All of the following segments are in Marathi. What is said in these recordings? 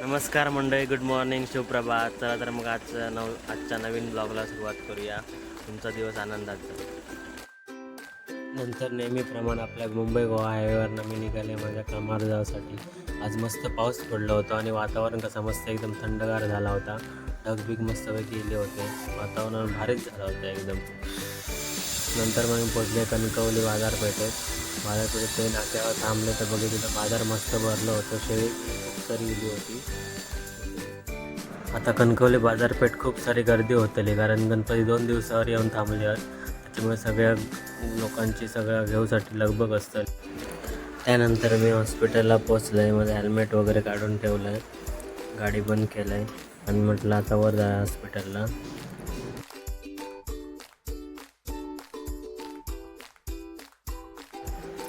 नमस्कार मंडळी गुड मॉर्निंग सुप्रभात. चला तर मग आज नव आजच्या नवीन ब्लॉगला सुरुवात करूया. तुमचा दिवस आनंदात नंतर नेहमीप्रमाणे आपल्या मुंबई गोवा हायवेवरनं मी निघाले माझ्या कामावर जाण्यासाठी आज मस्त पाऊस पडला होता आणि वातावरण कसं मस्त एकदम थंडगार झाला होता. ढगबिग मस्तपैकी गेले होते. वातावरण भारीच झालं होतं एकदम. नंतर मग पोचले कणकवली बाजारपेठेत. माझ्याकडे ते नाक्यावर थांबलं तर बघितलं तर बाजार मस्त भरलं होतं शेळी खूप सारी गेली होती. आता कणकवली बाजारपेठ खूप सारी गर्दी होतली कारण गणपती दोन दिवसावर येऊन थांबले त्याच्यामुळे सगळ्या लोकांची सगळ्या घेऊसाठी लगबग असतं त्यानंतर मी हॉस्पिटलला पोचलं आहे माझं हेल्मेट वगैरे काढून ठेवलं आहे. गाडी बंद केलं आहे. आणि म्हटलं आता वर जा हॉस्पिटलला.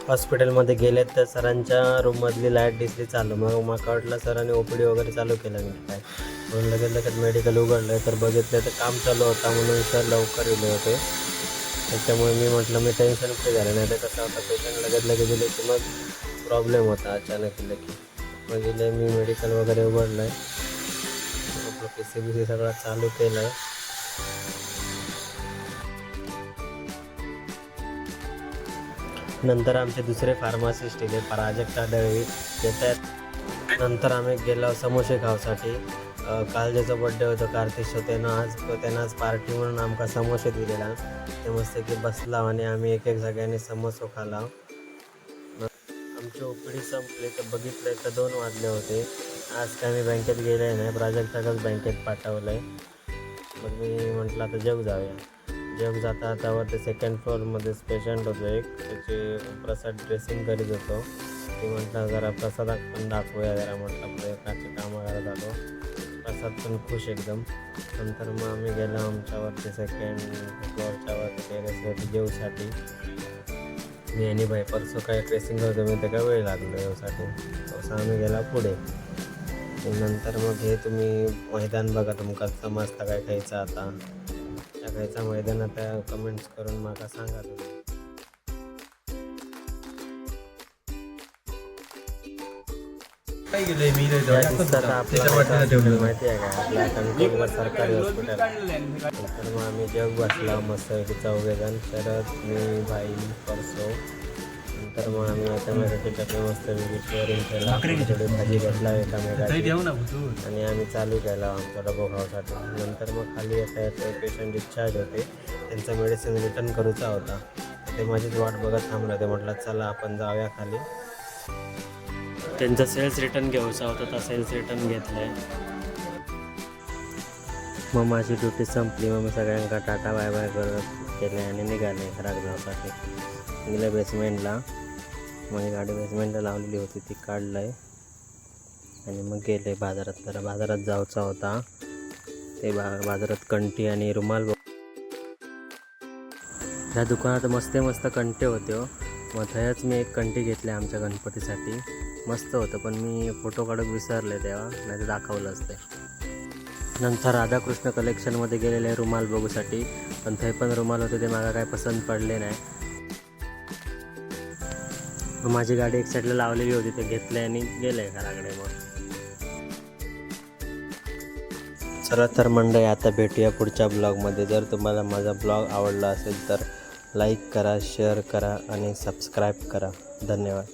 हॉस्पिटलमध्ये गेले तर सरांच्या रूममधली लाइट दिसली चालू. मग मला वाटलं सरांनी ओ पी डी वगैरे चालू केलं. मी काय म्हणून लगेच लगेच मेडिकल उघडलं तर बघितलं तर काम चालू होता म्हणून सर लवकर येले होते. त्याच्यामुळे मी म्हटलं मी टेन्शन फ्री झालं. नाही तर कसं होतं पेशंट लगेच लगेच दिले की मग प्रॉब्लेम होता अचानक इले की. मग इले मी मेडिकल वगैरे उघडलं आहे आपलं पी सी बी सी सगळं चालू केलं आहे नंतर आमचे दुसरे फार्मासिस्ट इथे प्राजक्ता दळवी येतात. नंतर आम्ही गेलो समोसे खावसाठी काल ज्याचा बड्डे होतो कार्तिक त्यानं आज त्यानं आज पार्टी म्हणून आमका समोसे दिलेला. ते मस्त की बसला आणि आम्ही एक एक सगळ्यांनी समोसो खाला. आमची ओपीडी संपली तर बघितलं तर दोन वाजले होते. आज काय मी बँकेत गेले नाही प्राजक्ताकच बँकेत पाठवलं आहे मग मी म्हटलं आता जग जाऊया. जग जाता त्यावर ते सेकंड फ्लोअरमध्येच पेशंट होतो एक. त्याचे प्रसाद ड्रेसिंग करीत होतो. ती म्हटलं जरा प्रसाद पण दाखवूया जरा म्हटलं. प्रयत्नाचे कामं करत आलो प्रसाद पण खुश एकदम. नंतर मग आम्ही गेलो आमच्यावरती सेकंड फ्लोअरच्या वरती टेरेसवरती जेवसाठी. मी आणि भाई परसो काय ड्रेसिंग करतो मी ते काय वेळ लागलो जेवसाठी. तसं आम्ही गेला पुढे. नंतर मग हे तुम्ही मैदान बघा तुमका मस्त काय खायचं आता. खायचा मैदान आता कमेंट्स करून माका सांगा तुम्ही. काय गेलंय मी माहिती आहे का? आपल्या सरकारी हॉस्पिटल नंतर मग आम्ही जग बसला मस्त चौघेजण शरद मी भाई परसो. नंतर मग आम्ही आता माझ्यासाठी डबे मस्त वेगळी केला थोडी भाजी घेतला एकामेकाची आणि आम्ही चालू केला आमचा डबो खावासाठी नंतर मग खाली येता येते पेशंट डिस्चार्ज होते. त्यांचं मेडिसिन रिटर्न करूचा होता. ते माझीच वाट बघत थांबलं ते म्हटलं चला आपण जाऊया खाली. त्यांचा सेल्स रिटर्न घ्यायचा होता. तर सेल्स रिटर्न घेतला. आहे मग माझी ड्युटी संपली. मग मी सगळ्यांका टाटा बाय बाय करत केले आणि निघाले. घरात जाऊसाठी गेले बेसमेंटला मग गाडी बेसमेंटला लावलेली होती ती काढलं आहे आणि मग गेले बाजारात. जरा बाजारात जायचा होता. ते बा बाजारात कंटी आणि रुमाल बघ ह्या दुकानात मस्त मस्त कंटे होते हो. मग थंयच मी एक कंटी घेतली आमच्या गणपतीसाठी. मस्त होतं पण मी फोटो काढून विसरले तेव्हा नाही तर दाखवलं असते. नंतर राधाकृष्ण कलेक्शनमध्ये गेलेले रुमाल बघूसाठी. पण ते पण रुमाल होते ते मला काय पसंत पडले नाही. मग माझी गाडी एक साईडला लावलेली होती ते घेतले आणि गेले घराकडे मग. चला तर मंडळी आता भेटूया पुढच्या ब्लॉगमध्ये. जर तुम्हाला माझा ब्लॉग आवडला असेल तर लाईक करा शेअर करा आणि सबस्क्राईब करा. धन्यवाद.